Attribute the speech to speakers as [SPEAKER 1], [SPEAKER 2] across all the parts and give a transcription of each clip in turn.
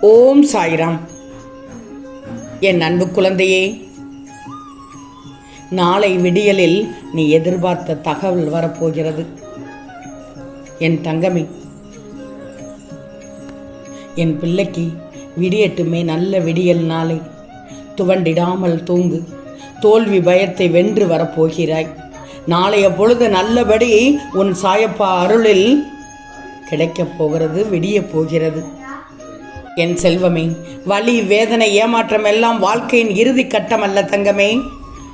[SPEAKER 1] ஓம் சாய்ராம். என் அன்பு குழந்தையே நாளை விடியலில் நீ எதிர்பார்த்த தகவல் வரப்போகிறது. என் தங்கமி என் பிள்ளைக்கு விடியட்டுமே நல்ல விடியல் நாளை. துவண்டிடாமல் தூங்கு தோல்வி பயத்தை வென்று வரப்போகிறாய். நாளைய பொழுது நல்லபடி உன் சாயப்பா அருளில் கிடைக்கப் போகிறது விடியப் போகிறது. என் செல்வமே வலி வேதனை ஏமாற்றம் எல்லாம் வாழ்க்கையின் இறுதி கட்டம் அல்ல தங்கமே.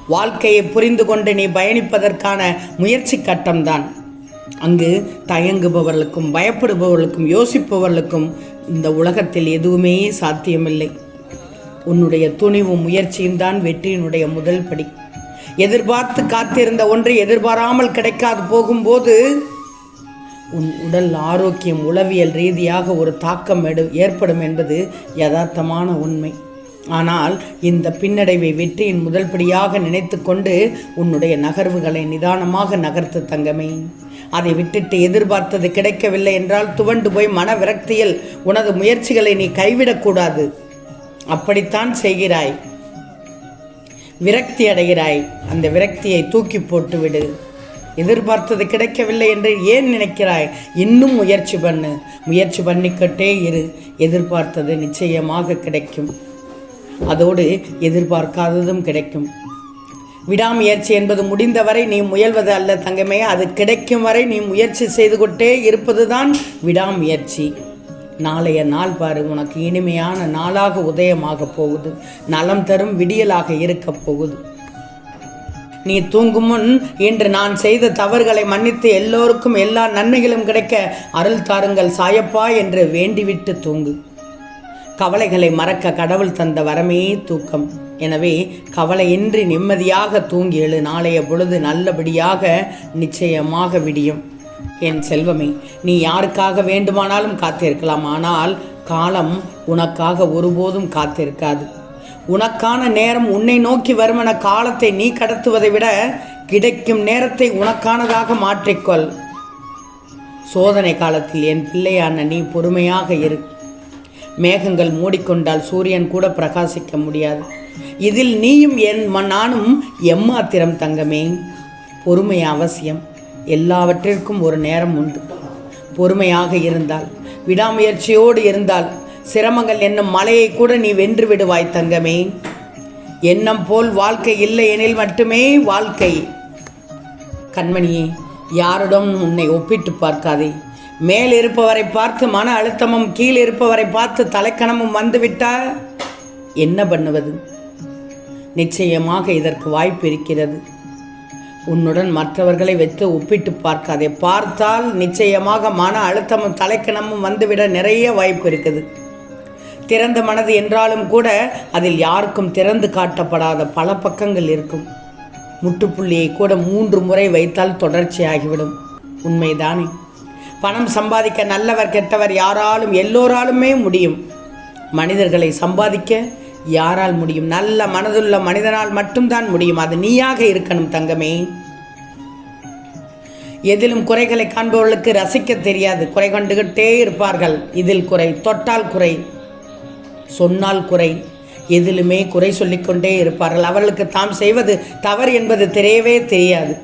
[SPEAKER 1] வாழ்க்கையை புரிந்து கொண்டு நீ பயணிப்பதற்கான முயற்சி கட்டம்தான். அங்கு தயங்குபவர்களுக்கும் பயப்படுபவர்களுக்கும் யோசிப்பவர்களுக்கும் இந்த உலகத்தில் எதுவுமே சாத்தியமில்லை. உன்னுடைய துணிவும் முயற்சியும் தான் வெற்றியினுடைய முதல் படி. எதிர்பார்த்து காத்திருந்த ஒன்று எதிர்பாராமல் கிடைக்காது போகும்போது உன் உடல் ஆரோக்கியம் உளவியல் ரீதியாக ஒரு தாக்கம் எடு ஏற்படும் என்பது யதார்த்தமான உண்மை. ஆனால் இந்த பின்னடைவை வெற்றியின் முதல் படியாக நினைத்து கொண்டு உன்னுடைய நகர்வுகளை நிதானமாக நகர்த்து தங்கமே. அதை விட்டுட்டு எதிர்பார்த்தது கிடைக்கவில்லை என்றால் துவண்டு போய் மன விரக்தியில் உனது முயற்சிகளை நீ கைவிடக்கூடாது. அப்படித்தான் செய்கிறாய். விரக்தி அடைகிறாய். அந்த விரக்தியை தூக்கி போட்டுவிடு. எதிர்பார்த்தது கிடைக்கவில்லை என்று ஏன் நினைக்கிறாய்? இன்னும் முயற்சி பண்ணு. முயற்சி பண்ணிக்கிட்டே இரு. எதிர்பார்த்தது நிச்சயமாக கிடைக்கும். அதோடு எதிர்பார்க்காததும் கிடைக்கும். விடாமுயற்சி என்பது முடிந்தவரை நீ முயல்வது அல்ல தங்கமே. அது கிடைக்கும் வரை நீ முயற்சி செய்து கொண்டே இருப்பதுதான் விடாமுயற்சி. நாளைய நாள் பாரு உனக்கு இனிமையான நாளாக உதயமாக போகுது. நலம் தரும் விடியலாக இருக்கப் போகுது. நீ தூங்கும் முன் இன்று நான் செய்த தவறுகளை மன்னித்து எல்லோருக்கும் எல்லா நன்மைகளும் கிடைக்க அருள் தாருங்கள் சாயப்பா என்று வேண்டிவிட்டு தூங்கு. கவலைகளை மறக்க கடவுள் தந்த வரமே தூக்கம். எனவே கவலையின்றி நிம்மதியாக தூங்கி எழு நாளைய பொழுது நல்லபடியாக நிச்சயமாக விடியும். என் செல்வமே நீ யாருக்காக வேண்டுமானாலும் காத்திருக்கலாம் ஆனால் காலம் உனக்காக ஒருபோதும் காத்திருக்காது. உனக்கான நேரம் உன்னை நோக்கி வருமென காலத்தை நீ கடத்துவதை விட கிடைக்கும் நேரத்தை உனக்கானதாக மாற்றிக்கொள். சோதனை காலத்தில் என் பிள்ளையான நீ பொறுமையாக இரு. மேகங்கள் மூடிக்கொண்டால் சூரியன் கூட பிரகாசிக்க முடியாது. இதில் நீயும் என் நானும் எம்மாத்திரம் தங்கமே. பொறுமை அவசியம். எல்லாவற்றிற்கும் ஒரு நேரம் உண்டு. பொறுமையாக இருந்தால் விடாமுயற்சியோடு இருந்தால் சிரமங்கள் என்னும் மலையை கூட நீ வென்று விடுவாய் தங்கமே. எண்ணம் போல் வாழ்க்கை இல்லை எனில் மட்டுமே வாழ்க்கை. கண்மணியே யாருடன் உன்னை ஒப்பிட்டு பார்க்காதே. மேல் இருப்பவரை பார்த்து மன அழுத்தமும் கீழ் இருப்பவரை பார்த்து தலைக்கணமும் வந்துவிட்டால் என்ன பண்ணுவது? நிச்சயமாக இதற்கு வாய்ப்பு இருக்கிறது. உன்னுடன் மற்றவர்களை வைத்து ஒப்பிட்டு பார்க்காதே. பார்த்தால் நிச்சயமாக மன அழுத்தமும் தலைக்கணமும் வந்துவிட நிறைய வாய்ப்பு இருக்குது. திறந்த மனது என்றாலும் கூட அதில் யாருக்கும் திறந்து காட்டப்படாத பல பக்கங்கள் இருக்கும். முட்டுப்புள்ளியை கூட மூன்று முறை வைத்தால் தொடர்ச்சியாகிவிடும். உண்மைதானே? பணம் சம்பாதிக்க நல்லவர் கெட்டவர் யாராலும் எல்லோராலுமே முடியும். மனிதர்களை சம்பாதிக்க யாரால் முடியும்? நல்ல மனதுள்ள மனிதனால் மட்டும்தான் முடியும். அது நீயாக இருக்கணும் தங்கமே. எதிலும் குறைகளை காண்பவர்களுக்கு ரசிக்க தெரியாது. குறை கண்டுகிட்டே இருப்பார்கள். இதில் குறை தொட்டால் குறை. சொன்னால் குறை. எதிலுமே குறை சொல்லிக்கொண்டே இருப்பார்கள். அவர்களுக்கு தாம் செய்வது தவறு என்பது தெரியவே தெரியாது.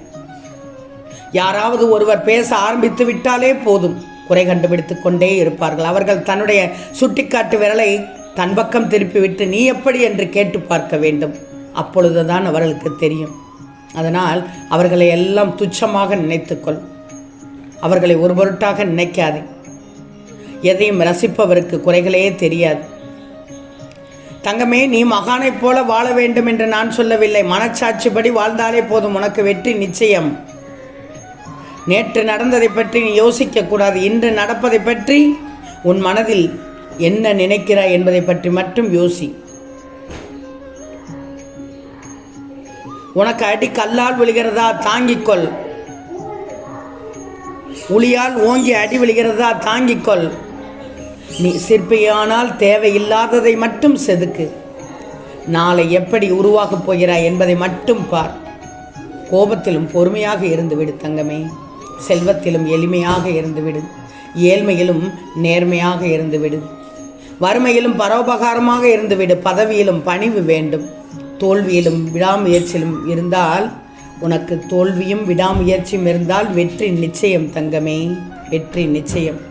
[SPEAKER 1] யாராவது ஒருவர் பேச ஆரம்பித்து விட்டாலே போதும். குறை கண்டுபிடித்து கொண்டே இருப்பார்கள். அவர்கள் தன்னுடைய சுட்டிக்காட்டு விரலை தன் பக்கம் திருப்பிவிட்டு நீ எப்படி? என்று கேட்டு பார்க்க வேண்டும். அப்பொழுதுதான் அவர்களுக்கு தெரியும். அதனால் அவர்களை எல்லாம் துச்சமாக நினைத்துக்கொள் அவர்களை ஒரு பொருட்டாக நினைக்காதே. எதையும் ரசிப்பவருக்கு குறைகளே தெரியாது. தங்கமே நீ மகானைப் போல வாழ வேண்டும் என்று நான் சொல்லவில்லை. மனச்சாட்சிப்படி வாழ்ந்தாலே போதும் உனக்கு வெற்றி நிச்சயம். நேற்று நடந்ததை பற்றி நீ யோசிக்கக்கூடாது இன்று நடப்பதை பற்றி உன் மனதில் என்ன நினைக்கிறாய் என்பதை பற்றி மட்டும் யோசி. உனக்கு அடி கல்லால் விழுகிறதா? தாங்கிக்கொள் உளியால் ஓங்கி அடி விழுகிறதா? தாங்கிக்கொள் நீ சிற்பியானால் தேவையில்லாததை மட்டும் செதுக்கு. நாளை எப்படி உருவாகப் போகிறாய் என்பதை மட்டும் பார். கோபத்திலும் பொறுமையாக இருந்துவிடு தங்கமே. செல்வத்திலும் எளிமையாக இருந்துவிடு ஏழ்மையிலும் நேர்மையாக இருந்துவிடு வறுமையிலும் பரோபகாரமாக இருந்துவிடு பதவியிலும் பணிவு வேண்டும். தோல்வியிலும் விடாமுயற்சியிலும் இருந்தால் உனக்கு தோல்வியும் விடாமுயற்சியும் இருந்தால் வெற்றி நிச்சயம் தங்கமே. வெற்றி நிச்சயம்.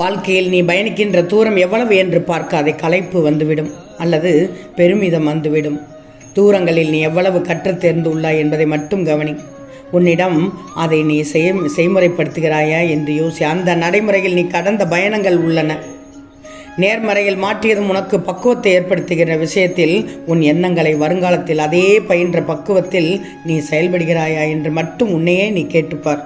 [SPEAKER 1] வாழ்க்கையில் நீ பயணிக்கின்ற தூரம் எவ்வளவு என்று பார்க்காதே களைப்பு வந்துவிடும் அல்லது பெருமிதம் வந்துவிடும். தூரங்களில் நீ எவ்வளவு கற்றுத் தேர்ந்துள்ளாய் என்பதை மட்டும் கவனி. உன்னிடம் அதை நீ செய் செய்முறைப்படுத்துகிறாயா என்று யோசி. அந்த நடைமுறையில் நீ கடந்த பயணங்கள் உள்ளன. நேர்மறையில் மாற்றியதும் உனக்கு பக்குவத்தை ஏற்படுத்துகிற விஷயத்தில் உன் எண்ணங்களை வருங்காலத்தில் அதே பயின்ற பக்குவத்தில் நீ செயல்படுகிறாயா என்று மட்டும் உன்னையே நீ கேட்டுப்பார்.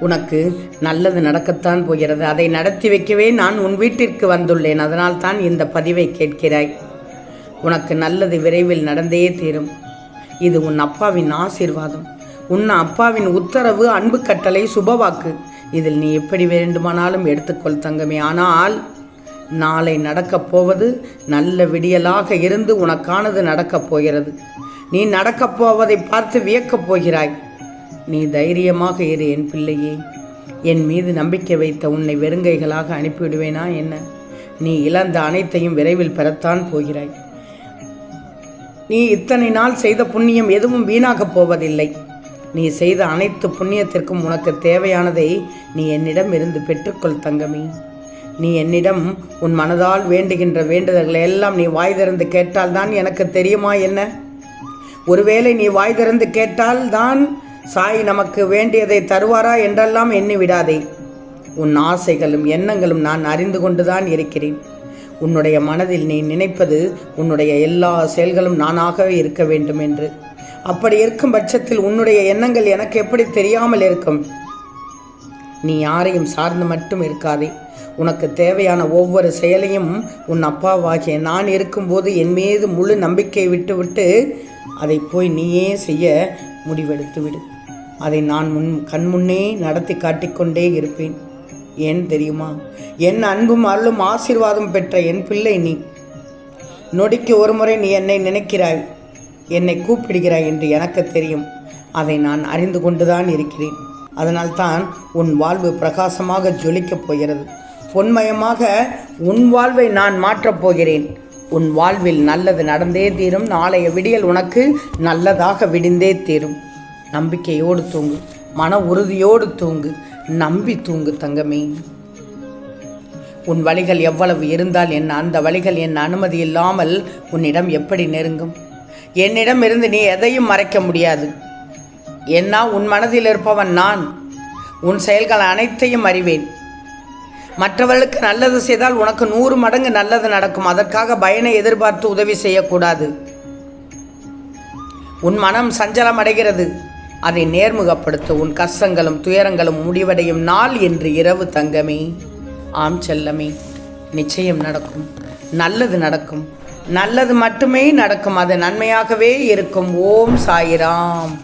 [SPEAKER 1] உனக்கு நல்லது நடக்கத்தான் போகிறது. அதை நடத்தி வைக்கவே நான் உன் வீட்டிற்கு வந்துள்ளேன். அதனால் தான் இந்த பதிவை கேட்கிறாய். உனக்கு நல்லது விரைவில் நடந்தே தீரும். இது உன் அப்பாவின் ஆசீர்வாதம். உன் அப்பாவின் உத்தரவு அன்பு கட்டளை சுபவாக்கு. இதில் நீ எப்படி வேண்டுமானாலும் எடுத்துக்கொள் தங்கமே. ஆனால் நாளை நடக்கப் போவது நல்ல விடியலாக இருந்து உனக்கானது நடக்கப் போகிறது. நீ நடக்கப் போவதை பார்த்து வியக்கப் போகிறாய். நீ தைரியமாக இரு என் பிள்ளையே. என் மீது நம்பிக்கை வைத்த உன்னை வெறுங்கைகளாக அனுப்பிவிடுவேனா என்ன? நீ இழந்த அனைத்தையும் விரைவில் பெறத்தான் போகிறாய். நீ இத்தனை நாள் செய்த புண்ணியம் எதுவும் வீணாகப் போவதில்லை. நீ செய்த அனைத்து புண்ணியத்திற்கும் உனக்கு தேவையானதை நீ என்னிடம் இருந்து பெற்றுக்கொள் தங்கமே. நீ என்னிடம் உன் மனதால் வேண்டுகின்ற வேண்டுதல்களை எல்லாம் நீ வாய் திறந்து கேட்டால்தான் எனக்கு தெரியுமா என்ன? ஒருவேளை நீ வாய் திறந்து கேட்டால் தான் சாய் நமக்கு வேண்டியதை தருவாரா என்றெல்லாம் எண்ணி விடாதே. உன் ஆசைகளும் எண்ணங்களும் நான் அறிந்து கொண்டுதான் இருக்கிறேன். உன்னுடைய மனதில் நீ நினைப்பது உன்னுடைய எல்லா செயல்களும் நானாகவே இருக்க வேண்டும் என்று. அப்படி இருக்கும் பட்சத்தில் உன்னுடைய எண்ணங்கள் எனக்கு எப்படி தெரியாமல் இருக்கும்? நீ யாரையும் சார்ந்து மட்டும் இருக்காதே. உனக்கு தேவையான ஒவ்வொரு செயலையும் உன் அப்பாவாகிய நான் இருக்கும்போது என் மீது முழு நம்பிக்கை விட்டுவிட்டு அதை போய் நீயே செய்ய முடிவெடுத்து விடு அதை நான் முன் கண்முன்னே நடத்தி காட்டிக்கொண்டே இருப்பேன். ஏன் தெரியுமா? என் அன்பும் அருளும் ஆசீர்வாதம் பெற்ற என் பிள்ளை நீ. நொடிக்கு ஒரு முறை நீ என்னை நினைக்கிறாய் என்னை கூப்பிடுகிறாய் என்று எனக்கு தெரியும். அதை நான் அறிந்து கொண்டுதான் இருக்கிறேன். அதனால்தான் உன் வாழ்வு பிரகாசமாக ஜொலிக்கப் போகிறது. பொன்மயமாக உன் வாழ்வை நான் மாற்றப் போகிறேன். உன் வாழ்வில் நல்லது நடந்தே தீரும். நாளைய விடியல் உனக்கு நல்லதாக விடிந்தே தீரும். நம்பிக்கையோடு தூங்கு மன உறுதியோடு தூங்கு நம்பி தூங்கு தங்கமே. உன் வழிகள் எவ்வளவு இருந்தால் என்ன அந்த வழிகள் என் அனுமதி இல்லாமல் உன்னிடம் எப்படி நெருங்கும்? என்னிடம் இருந்து நீ எதையும் மறைக்க முடியாது. என்ன உன் மனதில் இருப்பவன் நான். உன் செயல்கள் அனைத்தையும் அறிவேன். மற்றவர்களுக்கு நல்லது செய்தால் உனக்கு நூறு மடங்கு நல்லது நடக்கும். அதற்காக பயனை எதிர்பார்த்து உதவி செய்யக்கூடாது. உன் மனம் சஞ்சலம் அடைகிறது அதை நேர்முகப்படுத்த உன் கஷ்டங்களும் துயரங்களும் முடிவடையும் நாள் என்று இரவு தங்கமே. ஆம் செல்லமே நிச்சயம் நடக்கும். நல்லது நடக்கும். நல்லது மட்டுமே நடக்கும். அது நன்மையாகவே இருக்கும். ஓம் சாயிராம்.